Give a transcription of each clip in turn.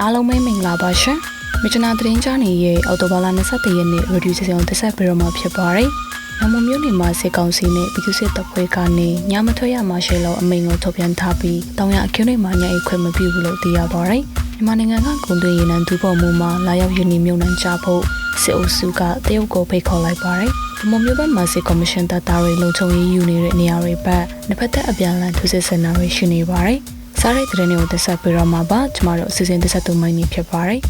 အားလုံးပဲမင်္ဂလာပါရှင်။မြချနာသတင်းကြားနေရဲ့အော်တိုဘာလ23ရက်နေ့ရေဒီယိုစီစဉ်တက်ဆက်ပြီးတော့မှဖြစ်ပါတယ်။နမမျိုးနေမှာစေကောင်စီနဲ့ပြည်သူ့စစ်တပ်ဖွဲ့ကနေညမထွက်ရမှာရှေလို့အမိန်ကိုထုတ်ပြန်ထားပြီးတောင်ရအခင်းတွေမှာညအိတ်ခွင့်မပြုဘူးလို့သိရပါတယ်။မြန်မာနိုင်ငံကဂုံတွေရေနံဒူးပေါ်မှုမှာလာရောက်ရင်းနှီးမြုံနှံကြဖို့ စစ်အုပ်စုကတရုတ်ကိုဖိတ်ခေါ်လိုက်ပါတယ်။နမမျိုးဘက်မှာစစ်ကော်မရှင်တပ်သားတွေလုံခြုံရေးယူနေတဲ့နေရာတွေဘက်နှစ်ဖက်သက်အပြန်အလှန်ထိုးစစ်ဆင်တာတွေရှိနေပါတယ်။စားရိုက်တဲ့တဲ့ကိုတက်ဆက်ပြီးတော့မှာပါကျမတို့အစီအစဉ်တက်ဆက်သူမိုင်းနေဖြစ်ပါတယ်။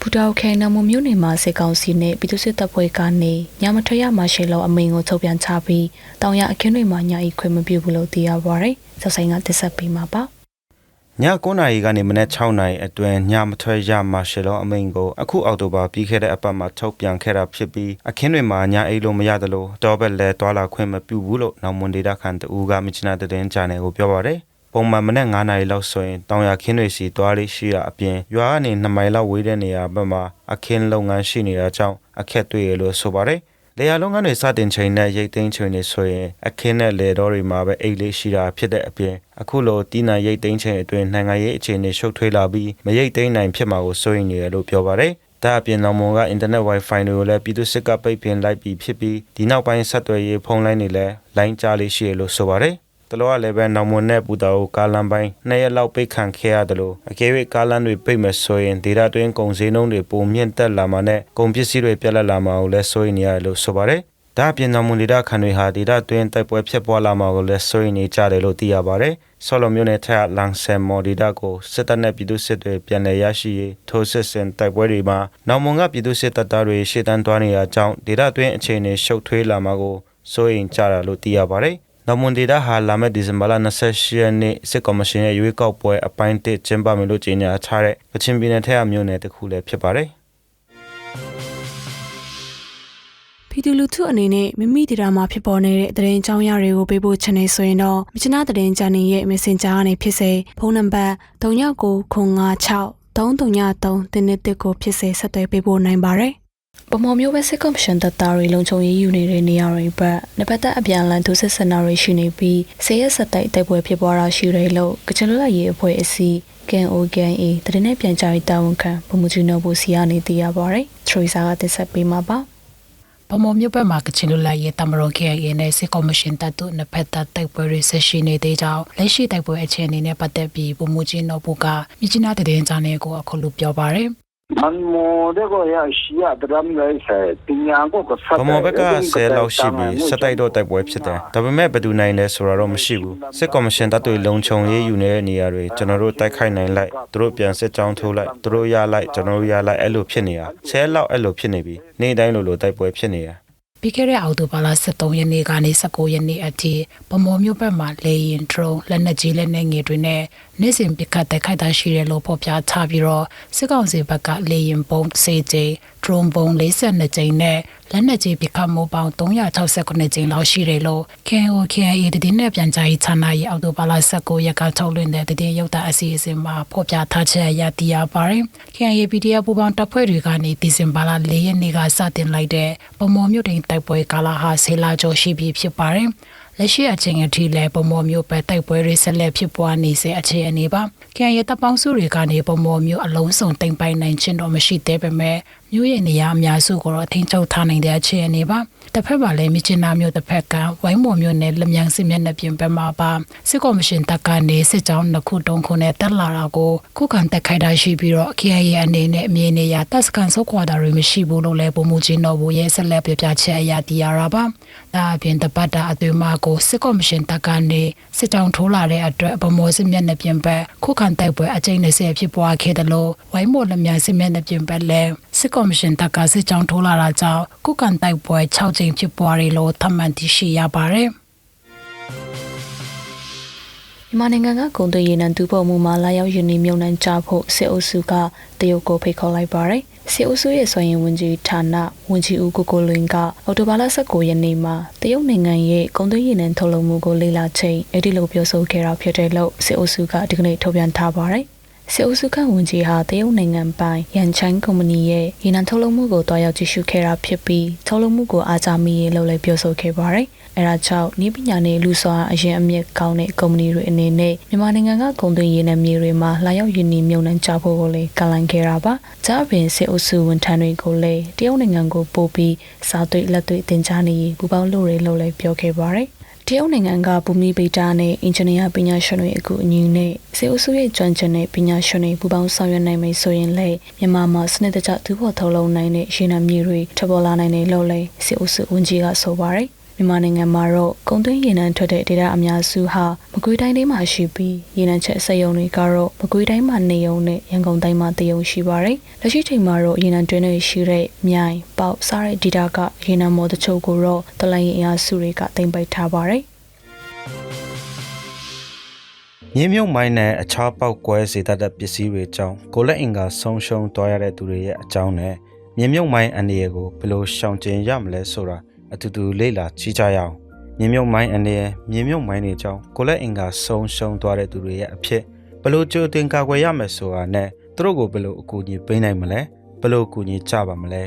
ဘူတောက်ခဲနမမျိုးနေမှာစေကောင်စီနဲ့ပြည်သူ့စစ်တပ်ဖွဲ့ကနေညမထွက်ရမှာရှေလို့အမိန်ကိုထုတ်ပြန်ချပြီးတောင်ရအခင်းတွေမှာညအိခွင့်မပြုဘူးလို့သိရပါတယ်။ဆက်ဆိုင်ကတက်ဆက်ပြီးမှာပါ။ည 9နာရီကနေမနက်6နာရီအတွင်းညမထွက်ရမှာရှယ်လောအမိန်ကိုအခုအောက်တိုဘာပြီးခဲ့တဲ့အပတ်မှာထုတ်ပြန်ခဲ့တာဖြစ်ပြီးအခင်းတွေမှာညအိတ်လို့မရသလိုတောဘက်လဲတွာလာခွင့်မပြုဘူးလို့နောင်မွန်ဒေတာခန်တူကမြချနာတဲ့တင်ဂျာနယ်ကိုပြောပါတယ်ပုံမှန်မနက်9နာရီလောက်ဆိုရင်တောင်ရခင်းတွေစီတွားလေးရှိတာအပြင်ရွာကနေ2မိုင်လောက်ဝေးတဲ့နေရာဘက်မှာအခင်းလုပ်ငန်းရှိနေတာကြောင့်အခက်တွေ့ရလို့ဆိုပါတယ် လေယာလုံးကနေစတင်ချိန်နဲ့ရိတ်သိမ်းချိန်နေဆိုရင်အခင်းနဲ့လေတော်တွေမှာပဲအိတ်လေးရှိတာဖြစ်တဲ့အပြင်အခုလိုတီးနံရိတ်သိမ်းချိန်အတွင်းနိုင်ငံရေးအခြေအနေရှုပ်ထွေးလာပြီးမရိတ်သိမ်းနိုင်ဖြစ်မှာကိုစိုးရိမ်နေတယ်လို့ပြောပါတယ်။ဒါအပြင်လောင်မွန်ကအင်တာနက် Wi-Fi တွေကိုလည်းပြည်သူစစ်ကပိတ်ပင်လိုက်ပြီးဖြစ်ပြီးဒီနောက်ပိုင်းဆက်သွယ်ရေးဖုန်းလိုင်းတွေလည်းလိုင်းကြားလေးရှိရလို့ဆိုပါတယ်။ တလောကလည်းပဲနောင်မွန်နဲ့ပူတာကိုကားလမ်းပိုင်းနှစ်ရက်လောက်ပိတ်ခံခဲ့ရတယ်လို့အကယ်၍ကားလမ်းတွေပိတ်မယ်ဆိုရင်ဒေတာတွင်းကုန်စည်နှုန်းတွေပုံမြင့်တက်လာမှာနဲ့ကုန်ပစ္စည်းတွေပြက်လက်လာမှာကိုလည်းစိုးရိမ်နေရတယ်လို့ဆိုပါတယ်။ဒါအပြင်နောင်မွန်ဒေတာခန်တွေဟာဒေတာတွင်းတိုက်ပွဲဖြစ်ပွားလာမှာကိုလည်းစိုးရိမ်နေကြတယ်လို့သိရပါတယ်။ဆော်လိုမျိုးနဲ့ထက်လန်ဆန်မော်ဒေတာကိုစစ်တပ်နဲ့ပြည်သူစစ်တွေပြန်လည်ရရှိရေးထိုးစစ်ဆင်တိုက်ပွဲတွေမှာနောင်မွန်ကပြည်သူစစ်တပ်သားတွေရှေ့တန်းသွားနေတာကြောင့်ဒေတာတွင်းအခြေအနေရှုပ်ထွေးလာမှာကိုစိုးရိမ်ကြတာလို့သိရပါတယ်။ နော်မွန်ဒေတာဟာလာမယ့်ဒီဇင်ဘာလ28ရက်နေ့စစ်ကော်မရှင်ရဲ့ရွေးကောက်ပွဲအပိုင်း1ကျင်းပမယ်လို့ကြေညာထားတဲ့ကချင်ပြည်နယ်ထက်အမျိုးနယ်တစ်ခုလည်းဖြစ်ပါတယ်။ပြည်သူလူထုအနေနဲ့မိမိဒေတာမှာဖြစ်ပေါ်နေတဲ့သတင်းအကြောင်းအရာတွေကိုပေးပို့ချင်နေဆိုရင်တော့မြချနာသတင်းချန်နယ်ရဲ့ Messenger ကနေဖြစ်စေဖုန်းနံပါတ်3996 333တင်းတစ်ကိုဖြစ်စေဆက်သွယ်ပေးပို့နိုင်ပါတယ်။ ပမော်မျိုးပဲစစ်ကော်မရှင်တပ်သားတွေလုံခြုံရေးယူနေတဲ့နေရာတွေဘက်နှစ်ပတ်သက်အပြန်အလှန်ထိုးစစ်ဆင်တာတွေရှိနေပြီးဆေးရက်ဆက်တိုက်တိုက်ပွဲဖြစ်ပွားတာရှိတယ်လို့ကချင်လွတ်လပ်ရေးအဖွဲ့အစည်း KNOKA တရင်နဲ့ပြန်ကြားရေးတာဝန်ခံဗိုလ်မှူးကြီးနော်ဘူစီကနေသိရပါဗျ။ထရီစာကတင်ဆက်ပေးမှာပါ။ဗမော်မြို့ဘက်မှာကချင်လူလိုက်ရေးတမတော် KIA နဲ့စစ်ကော်မရှင်တပ်တို့နှစ်ဖက်တပ်တိုက်ပွဲတွေဆက်ရှိနေသေးကြောင်းလက်ရှိတိုက်ပွဲအခြေအနေနဲ့ပတ်သက်ပြီးဗိုလ်မှူးကြီးနော်ဘူကမြစ်ချနာတည်င်းချာနယ်ကိုအခုလိုပြောပါရယ် ဗမော်ဘက်က10လောက်ရှိပြီးစတိုက်တော့တိုက်ပွဲဖြစ်တယ်ဒါပေမဲ့ဘယ်သူနိုင်လဲဆိုတာတော့မရှိဘူးစစ်ကော်မရှင်တပ်တွေလုံခြုံရေးယူနေတဲ့နေရာတွေကျွန်တော်တို့တိုက်ခိုက်နိုင်လိုက်သူတို့ပြန်စစ်ကြောင်းထိုးလိုက်သူတို့ရလိုက်ကျွန်တော်တို့ရလိုက်အဲ့လိုဖြစ်နေတာ10လောက်အဲ့လိုဖြစ်နေပြီနေ့တိုင်းလိုလိုတိုက်ပွဲဖြစ်နေတာပြီးခဲ့တဲ့အောက်တိုဘာလ23ရက်နေ့ကနေ19ရက်နေ့အထိဗမော်မြို့ဘက်မှာလေရင် drone လက်နက်ကြီးလက်နက်ငယ်တွေနဲ့ နေ့စဉ်ပစ်ခတ်တိုက်ခိုက်တာရှိတယ်လို့ဖော်ပြထားပြီးတော့စစ်ကောင်စီဘက်ကလေရင်ပုံစေကြိမ်ဒရုန်းပုံ42ကြိမ်နဲ့လက်နက်ကြီးပစ်ခတ်မှုပေါင်း369ကြိမ်လောက်ရှိတယ်လို့ KNO KNA တည်င်းပြန်ကြားရေးဌာနရဲ့အောက်တိုဘာလ19ရက်ကထုတ်လွှင့်တဲ့တည်င်းရုပ်သံအစီအစဉ်မှာဖော်ပြထားချက်အရသိရပါတယ်။ KNA PDF ပူးပေါင်းတပ်ဖွဲ့တွေကနေဒီဇင်ဘာလ4ရက်နေ့ကစတင်လိုက်တဲ့ပုံမော်မြို့တိန်တိုက်ပွဲကာလဟာဆေလာကျော်ရှိပြီဖြစ်ပါတယ်။ လက်ရှိအချိန်အထိလည်းပုံမော်မျိုးပဲတိုက်ပွဲတွေဆက်လက်ဖြစ်ပွားနေစေအခြေအနေပါ။ကြံရတပ်ပေါင်းစုတွေကနေပုံမော်မျိုးအလုံးစုံတင်ပိုင်နိုင်ခြင်းတော့မရှိသေးပေမဲ့ မြို့ရဲ့နေရာအများစုကိုတော့ထိန်းချုပ်ထားနိုင်တဲ့အခြေအနေပါ။တစ်ဖက်မှာလည်းမြချင်နာမျိုးတစ်ဖက်ကဝိုင်းမော်မျိုးနဲ့လက်မြန်စစ်မျက်နှာပြင်ဘက်မှာပါစစ်ကော်မရှင်တပ်ကနေစစ်ကြောင်းနှစ်ခုတုံးခုနဲ့တက်လာတာကိုခုခံတက်ခိုက်တာရှိပြီးတော့ KIA အနေနဲ့အမြင်နေရတပ်စကန်ဆုတ်ခွာတာတွေမရှိဘူးလို့လည်းပုံမှုချင်းတော်ဘူရဲ့ဆက်လက်ပြပြချက်အရာတည်ရတာပါ။ဒါအပြင်တပတ်တာအသွေးမကိုစစ်ကော်မရှင်တပ်ကနေစစ်ကြောင်းထိုးလာတဲ့အတွက်ဗမော်စစ်မျက်နှာပြင်ဘက်ခုခံတိုက်ပွဲအကြိမ်20ဖြစ်ပွားခဲ့တယ်လို့ဝိုင်းမော်လက်မြန်စစ်မျက်နှာပြင်ဘက်လည်းစစ်ကော်မရှင်တပ်ကစစ်ကြောင်းထိုးလာတာကြောင့်ခုခံတိုက်ပွဲ6ကြိမ်ဖြစ်ပွားတယ်လို့သတ်မှတ်သိရှိရပါတယ်။မြန်မာနိုင်ငံကဂုံတွေရေနံတူပုံမှုမှာလာရောက်ယူနေမြုံနှံကြဖို့စစ်အုပ်စုကတရုတ်ကိုဖိတ်ခေါ်လိုက်ပါတယ်။စစ်အုပ်စုရဲ့ဆိုရင်ဝန်ကြီးဌာနဝန်ကြီးဦးကိုကိုလွင်ကအော်တိုဘာလ19ရက်နေ့မှာတရုတ်နိုင်ငံရဲ့ဂုံတွေရေနံထုတ်လုပ်မှုကိုလေ့လာချိန်အဲ့ဒီလိုပြောဆိုခဲ့တာဖြစ်တယ်လို့စစ်အုပ်စုကဒီကနေ့ထုတ်ပြန်ထားပါတယ်။ စစ်အုပ်စုခန့်ဝန်ကြီးဟာတရုတ်နိုင်ငံပိုင်ရန်ချိုင်းကုမ္ပဏီရဲ့ရေနံထုတ်လုပ်မှုကိုတွားရောက်ကြည့်ရှုခဲ့တာဖြစ်ပြီးထုတ်လုပ်မှုကိုအားကြမိရေးလုပ်လည်းပြောဆိုခဲ့ပါတယ်။အဲဒါကြောင့်ဤပညာနဲ့လူစွာအရင်အမြင့်ကောင်းတဲ့ကုမ္ပဏီတွေအနေနဲ့မြန်မာနိုင်ငံကကုန်သွယ်ရေးနယ်မြေတွေမှာလာရောက်ယင်းနှမြုံနှံကြဖို့ကိုလည်းကန့်လန့်ခဲ့တာပါ။ဒါအပြင်စစ်အုပ်စုဝန်ထမ်းတွေကိုလည်းတရုတ်နိုင်ငံကိုပို့ပြီးစာသွေးလက်သွေးတင်ကြားနေရေးပူပေါင်းလုပ်ရလို့လည်းပြောခဲ့ပါတယ်။ တရုတ်နိုင်ငံကဘူမီဗေဒနဲ့အင်ဂျင်နီယာပညာရှင်တွေအကူအညီနဲ့စေအုပ်စုရဲ့ကျွမ်းကျင်တဲ့ပညာရှင်တွေပူးပေါင်းဆောင်ရွက်နိုင်မယ်ဆိုရင်လည်းမြန်မာမှာစနစ်တကျသူ့ဘော်ထုတ်လုပ်နိုင်တဲ့ရေနံမြေတွေထပ်ပေါ်လာနိုင်တယ်လို့လည်းစေအုပ်စုဝန်ကြီးကဆိုပါတယ် မြန်မာနိုင်ငံမှာတော့ကုန်သွင်းရေနံထွက်တဲ့ဒေတာအများစုဟာမကွေးတိုင်းထဲမှာရှိပြီးရေနံချက်စက်ရုံတွေကတော့မကွေးတိုင်းမှာနေုံနဲ့ရန်ကုန်တိုင်းမှာတရုံရှိပါတယ်။လက်ရှိချိန်မှာတော့ရေနံတွင်းတွေရှိတဲ့မြိုင်၊ပေါက်စားတဲ့ဒေတာကရေနံမော်တချို့ကိုတော့တလိုင်းရင်အင်အားစုတွေကတင်ပိတ်ထားပါတယ်။မြေမြုပ်မိုင်းနဲ့အခြားပေါက်ကွဲစေတတ်တဲ့ပစ္စည်းတွေကြောင့်ကိုလက်အင်ကဆုံးရှုံးသွားရတဲ့သူတွေရဲ့အကြောင်းနဲ့မြေမြုပ်မိုင်းအနေရကိုဘယ်လိုရှောင်ကျဉ်ရမလဲဆိုတာ အတူတူလေ့လာကြည့်ကြရအောင်မြေမြုပ်မိုင်းအနေရမြေမြုပ်မိုင်းတွေကြောင့်ကိုလက်အင်ကဆုံးရှုံးသွားတဲ့သူတွေရဲ့အဖြစ်ဘယ်လိုကြိုတင်ကာကွယ်ရမလဲဆိုတာနဲ့သူတို့ကိုဘယ်လိုအကူအညီပေးနိုင်မလဲဘယ်လိုအကူအညီကြပါမလဲ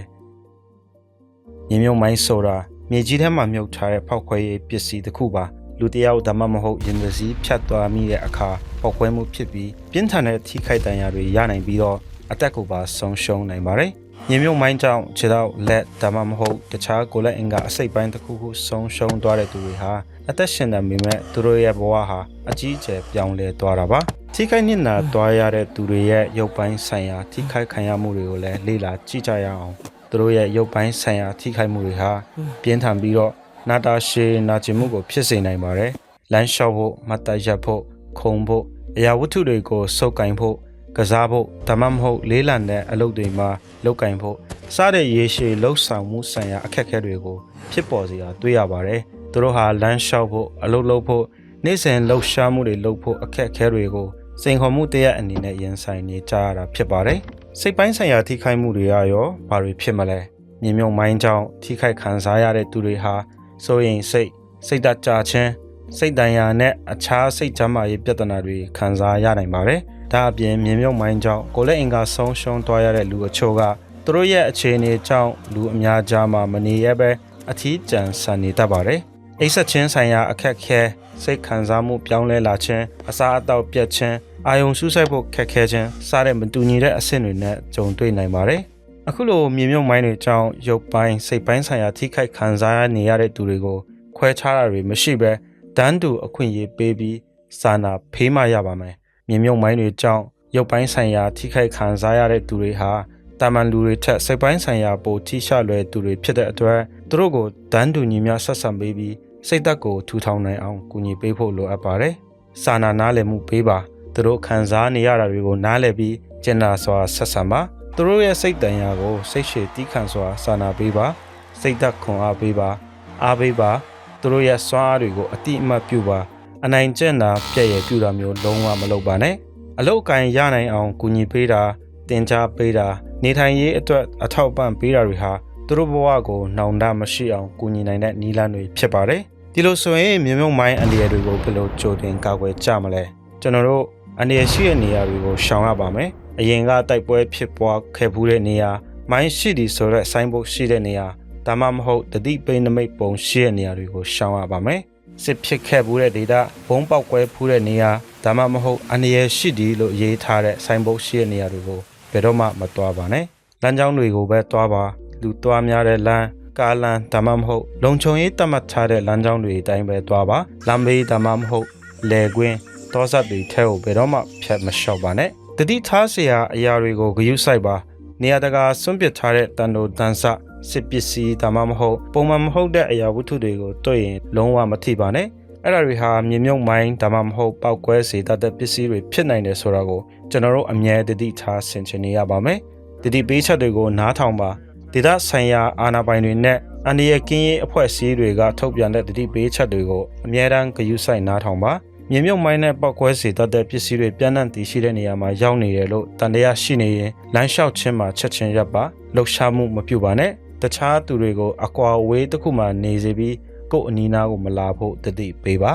မြေမြုပ်မိုင်းဆိုတာမြေကြီးထဲမှာမြုပ်ထားတဲ့ဖောက်ခွဲရေးပစ္စည်းတစ်ခုပါလူတစ်ယောက်ဒါမှမဟုတ်ရင်စည်းဖြတ်သွားမိတဲ့အခါပောက်ကွဲမှုဖြစ်ပြီးပြင်းထန်တဲ့ထိခိုက်ဒဏ်ရာတွေရနိုင်ပြီးတော့အသက်ကိုပါဆုံးရှုံးနိုင်ပါတယ်။ မြေမြုပ်မိုင်းကြောင့်ခြေထောက်လက်ဒါမှမဟုတ်တခြားကိုယ်လက်အင်္ဂါအစိတ်ပိုင်းတစ်ခုခုဆုံးရှုံးသွားတဲ့သူတွေဟာအသက်ရှင်နေပေမဲ့သူတို့ရဲ့ဘဝဟာအကြီးအကျယ်ပြောင်းလဲသွားတာပါ။ထိခိုက်နစ်နာသွားရတဲ့သူတွေရဲ့ရုပ်ပိုင်းဆိုင်ရာထိခိုက်ခံရမှုတွေကိုလည်းလေ့လာကြည့်ကြရအောင်။သူတို့ရဲ့ရုပ်ပိုင်းဆိုင်ရာထိခိုက်မှုတွေဟာပြင်းထန်ပြီးတော့နာတာရှည်နာကျင်မှုကိုဖြစ်စေနိုင်ပါတယ်။လမ်းလျှောက်ဖို့မတ်တရက်ဖို့ခုံဖို့အရာဝတ္ထုတွေကိုစုပ်ကင်ဖို့ ကစားဖို့ဒါမှမဟုတ်လေးလံတဲ့အလုပ်တွေမှာလုပ်ကင်ဖို့စတဲ့ရေရှည်လှုပ်ဆောင်မှုဆိုင်ရာအခက်အခဲတွေကိုဖြစ်ပေါ်စေတာတွေ့ရပါတယ်။သူတို့ဟာလမ်းလျှောက်ဖို့အလုပ်လုပ်ဖို့နေ့စဉ်လှုပ်ရှားမှုတွေလုပ်ဖို့အခက်အခဲတွေကိုစိန်ခေါ်မှုတရက်အနေနဲ့ရင်ဆိုင်နေကြရတာဖြစ်ပါတယ်။စိတ်ပိုင်းဆိုင်ရာထိခိုက်မှုတွေရောဘာတွေဖြစ်မလဲ။မြေမြုံမိုင်းကြောင့်ထိခိုက်ခံစားရတဲ့သူတွေဟာစိုးရင်စိတ်စိတ်ဓာတ်ကြခြင်းစိတ်တန်ရာနဲ့အခြားစိတ်ချမ်းသာရေးပြဿနာတွေခံစားရနိုင်ပါတယ်။ ဒါအပြင်မြင်မြုပ်မိုင်းကြောင့်ကိုလက်အင်ကဆုံးရှုံးသွားရတဲ့လူအချို့ကသူတို့ရဲ့အခြေအနေကြောင့်လူအများကြားမှာမနေရပဲအထီးကျန်ဆန်နေတတ်ပါတယ်။အိပ်ဆက်ခြင်းဆိုင်ရာအခက်ခဲစိတ်ခံစားမှုပြောင်းလဲလာခြင်းအစာအသောက်ပြတ်ခြင်းအာယုံစုဆိုင်ဖို့ခက်ခဲခြင်းစတဲ့မတူညီတဲ့အဆင့်တွေနဲ့ကြုံတွေ့နိုင်ပါတယ်။အခုလိုမြေမြုပ်မိုင်းတွေကြောင့်ရုပ်ပိုင်းစိတ်ပိုင်းဆိုင်ရာထိခိုက်ခံစားနေရတဲ့သူတွေကိုခွဲခြားတာတွေမရှိဘဲတန်းတူအခွင့်အရေးပေးပြီးစာနာဖေးမှရပါမယ်။ မြေမြုပ်မိုင်းတွေကြောင့်ရုပ်ပိုင်းဆိုင်ရာထိခိုက်ခံစားရတဲ့သူတွေဟာတာမန်လူတွေထက်စိတ်ပိုင်းဆိုင်ရာပိုထိရှလွယ်သူတွေဖြစ်တဲ့အတွက်သူတို့ကိုတန်းတူညီမျှဆက်ဆံပေးပြီးစိတ်သက်ကိုထူထောင်နိုင်အောင်ကူညီပေးဖို့လိုအပ်ပါတယ်။စာနာနားလည်မှုပေးပါသူတို့ခံစားနေရတာတွေကိုနားလည်ပြီးကျင်နာစွာဆက်ဆံပါသူတို့ရဲ့စိတ်တန်ရာကိုစိတ်ရှည်တီးခံစွာစာနာပေးပါစိတ်သက်ခွန်အားပေးပါအားပေးပါသူတို့ရဲ့စွမ်းအားတွေကိုအတိအမှတ်ပြုပါ အနိုင်ကျင့်တာပြည့်ရပြုတာမျိုးလုံးဝမလုပ်ပါနဲ့အလုတ်ကန်ရနိုင်အောင်ကူညီပေးတာတင် जा ပေးတာနေထိုင်ရေးအတွက်အထောက်ပံ့ပေးတာတွေဟာသူတို့ဘဝကိုနှောင်တမရှိအောင်ကူညီနိုင်တဲ့နည်းလမ်းတွေဖြစ်ပါတယ်ဒီလိုဆိုရင်မြေမြုံမိုင်းအန္တရာယ်တွေကိုဘယ်လိုကြိုတင်ကာကွယ်ကြမလဲကျွန်တော်တို့အန္တရာယ်ရှိတဲ့နေရာတွေကိုရှောင်ရပါမယ်အရင်ကတိုက်ပွဲဖြစ်ပွားခဲ့ဖူးတဲ့နေရာမိုင်းရှိသည်ဆိုတဲ့ဆိုင်းဘုတ်ရှိတဲ့နေရာဒါမှမဟုတ်တတိပိနမိတ်ပုံရှိတဲ့နေရာတွေကိုရှောင်ရပါမယ် စစ်ဖြစ်ခဲ့ဘူးတဲ့ဒေတာဘုံပေါက်ကွဲဖူးတဲ့နေရာဒါမှမဟုတ်အန္တရာယ်ရှိတယ်လို့ရေးထားတဲ့ဆိုင်းဘုတ်ရှိတဲ့နေရာတွေကိုဘယ်တော့မှမသွားပါနဲ့လမ်းကြောင်းတွေကိုပဲသွားပါလူသွားများတဲ့လမ်းကားလမ်းဒါမှမဟုတ်လုံခြုံရေးတတ်မှတ်ထားတဲ့လမ်းကြောင်းတွေအတိုင်းပဲသွားပါလမ်းမေးဒါမှမဟုတ်လယ်ကွင်းတောဆက်တွေထဲကိုဘယ်တော့မှဖြတ်မလျှောက်ပါနဲ့တတိထားစရာအရာတွေကိုဂရုစိုက်ပါနေရာတကာဆွန့်ပစ်ထားတဲ့တန်တို့တန်ဆ စစ်ပစ္စည်းဒါမှမဟုတ်ပုံမှန်မဟုတ်တဲ့အရာဝတ္ထုတွေကိုတွေ့ရင်လုံးဝမထိပါနဲ့အဲ့ဒါတွေဟာမြေမြုပ်မိုင်းဒါမှမဟုတ်ပောက်ကွဲစေတတ်တဲ့ပစ္စည်းတွေဖြစ်နိုင်တယ်ဆိုတာကိုကျွန်တော်တို့အမြဲတတိထားဆင်ခြင်နေရပါမယ်တတိပေးချက်တွေကိုနားထောင်ပါဒေသဆိုင်ရာအာဏာပိုင်တွေနဲ့အန်ဒီရဲ့ကင်းရေးအဖွဲ့အစည်းတွေကထုတ်ပြန်တဲ့တတိပေးချက်တွေကိုအမြဲတမ်းဂရုစိုက်နားထောင်ပါမြေမြုပ်မိုင်းနဲ့ပောက်ကွဲစေတတ်တဲ့ပစ္စည်းတွေပြန့်နှံ့တည်ရှိတဲ့နေရာမှာရောက်နေတယ်လို့တန်တရားရှိနေရင်လမ်းလျှောက်ခြင်းမှာချက်ချင်းရပ်ပါလှုပ်ရှားမှုမပြုပါနဲ့ တခြားသူတွေကိုအကွာအဝေးတစ်ခုမှနေစေပြီးကိုယ့်အနီးနားကိုမလာဖို့တတိပေးပါ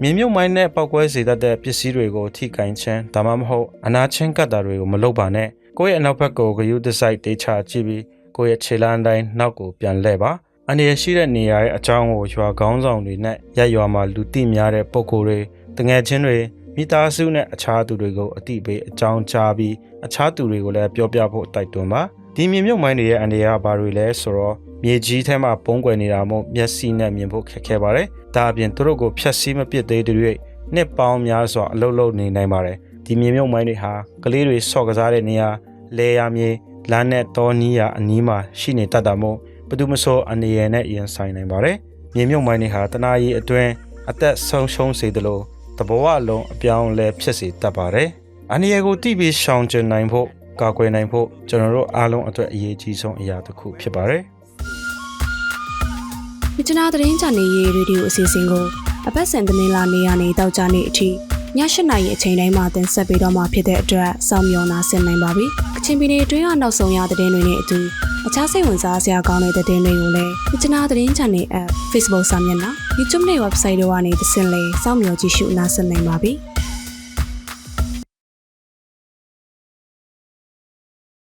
မြေမြုပ်မိုင်းနဲ့ပောက်ကွဲစေတတ်တဲ့ပစ္စည်းတွေကိုထိကင်ခြင်းဒါမှမဟုတ်အနာချင်းကတ်တာတွေကိုမလုပ်ပါနဲ့ကိုယ့်ရဲ့အနောက်ဘက်ကိုဂယုတစိုက်တေချာကြည့်ပြီးကိုယ့်ရဲ့ခြေလမ်းတိုင်းနောက်ကိုပြန်လှည့်ပါအနေရရှိတဲ့နေရာရဲ့အကြောင်းကိုရွာကောင်းဆောင်တွေနဲ့ရက်ရွာမှာလူသိများတဲ့ပုံကိုယ်တွေတငယ်ချင်းတွေမိသားစုနဲ့အခြားသူတွေကိုအတိပေးအကြောင်းကြားပြီးအခြားသူတွေကိုလည်းပြောပြဖို့တိုက်တွန်းပါ ဒီမြေမြုပ်မိုင်းတွေရဲ့အနေအရဘာတွေလဲဆိုတော့မြေကြီးထဲမှာပုံကွယ်နေတာမို့မျက်စိနဲ့မြင်ဖို့ခက်ခဲပါတယ်ဒါအပြင်သူတို့ကိုဖျက်ဆီးမပစ်သေးတဲ့၍နှစ်ပေါင်းများစွာအလုလုနေနိုင်ပါတယ်ဒီမြေမြုပ်မိုင်းတွေဟာကလေးတွေဆော့ကစားတဲ့နေရာလဲရမြေလမ်းနဲ့တောနီးရာအနီးမှာရှိနေတတ်တာမို့ဘယ်သူမဆိုအနေရနဲ့ရင်ဆိုင်နိုင်ပါတယ်မြေမြုပ်မိုင်းတွေဟာတနာရီအတွင်းအသက်ဆုံးရှုံးစေသလိုတဘောအလုံးအပြောင်းလဲဖြစ်စေတတ်ပါတယ်အနည်းရကိုတိပြီးရှောင်ကျဉ်နိုင်ဖို့ ကာကွယ်နိုင်ဖို့ကျွန်တော်တို့အားလုံးအတွက်အရေးကြီးဆုံးအရာတစ်ခုဖြစ်ပါတယ်မြချနာသတင်းချန်နယ်ရေရေဒီယိုအစီအစဉ်ကိုအပတ်စဉ်သတင်းလာနေရနေတောက်ကြနေအထိည၈နာရီအချိန်တိုင်းမှာတင်ဆက်ပေးတော့မှာဖြစ်တဲ့အတွက်စောင့်မျှော်နာဆင်နိုင်ပါပြီ။ကချင်ပြည်နယ်အတွင်းကနောက်ဆုံးရသတင်းတွေနဲ့အတူအခြားစိတ်ဝင်စားစရာကောင်းတဲ့သတင်းတွေကိုလည်းမြချနာသတင်းချန်နယ် app Facebook စာမျက်နှာ YouTube နဲ့ website တို့ကနေသင်လေစောင့်မျှော်ကြည့်ရှုနားဆင်နိုင်ပါပြီ။